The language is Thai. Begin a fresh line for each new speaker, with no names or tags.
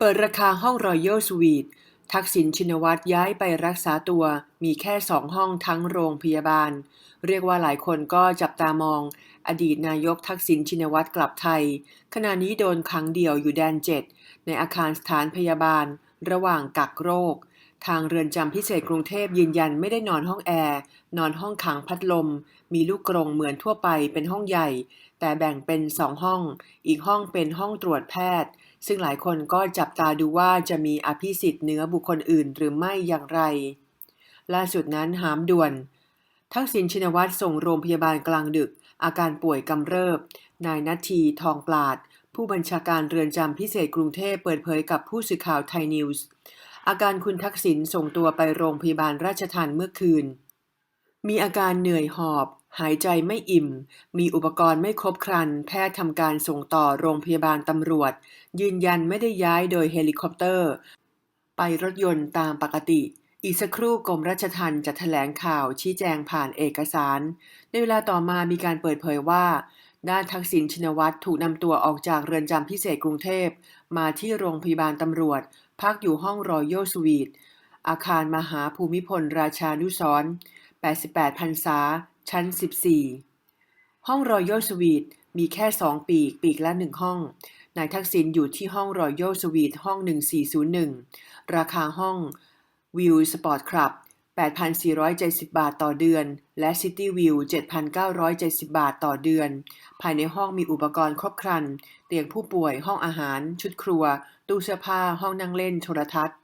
เปิดราคาห้องรอยัลสวีททักษิณชินวัตรย้ายไปรักษาตัว มีแค่สองห้องทั้งโรงพยาบาล เรียกว่าหลายคนก็จับตามอง อดีตนายกทักษิณชินวัตรกลับไทย ขณะนี้โดนขังเดี่ยวอยู่แดนเจ็ดในอาคารสถานพยาบาล ระหว่างกักโรค ทางเรือนจำพิเศษกรุงเทพยืนยันไม่ได้นอนห้องแอร์นอนห้องขังพัดลม มีลูกกรงเหมือนทั่วไปเป็นห้องใหญ่ แต่แบ่งเป็นสองห้อง อีกห้องเป็นห้องตรวจแพทย์ ซึ่งหลายคนก็จับตาดูว่าจะมีอภิสิทธิ์เหนือบุคคลอื่นหรือไม่อย่างไร ล่าสุดนั้นหามด่วน ทักษิณชินวัตรส่งโรงพยาบาลกลางดึก อาการป่วยกำเริบ นายนัททีทองปราด ผู้บัญชาการเรือนจำพิเศษกรุงเทพเปิดเผยกับผู้สื่อข่าวไทยนิวส์ อาการคุณทักษิณส่งตัวไปโรงพยาบาลราชทันเมื่อคืน มีอาการเหนื่อยหอบ หายใจไม่อิ่ม มีอุปกรณ์ไม่ครบครัน แพทย์ทำการส่งต่อโรงพยาบาลตำรวจ ยืนยันไม่ได้ย้ายโดยเฮลิคอปเตอร์ ไปรถยนต์ตามปกติ อีกสักครู่กรมราชทัณฑ์จะแถลงข่าวชี้แจงผ่านเอกสาร ในเวลาต่อมามีการเปิดเผยว่าด้านทักษิณชินวัตรถูกนำตัวออกจากเรือนจำพิเศษกรุงเทพ มาที่โรงพยาบาลตำรวจ พักอยู่ห้องรอยัลสวีทอาคารมหาภูมิพลราชานุสร88พรรษา ชั้น 14 ห้องรอยัลสวีทมีแค่2ปีก ปีกละหนึ่งห้อง นายทักษิณอยู่ที่ห้องรอยัลสวีทห้อง 1401 ราคาห้องวิวสปอร์ตคลับ 8,470 บาทต่อเดือน และ City View 7,970 บาทต่อเดือน ภายในห้องมีอุปกรณ์ครบครัน เตียงผู้ป่วย ห้องอาหาร ชุดครัว ตู้เสื้อผ้า ห้องนั่งเล่น โทรทัศน์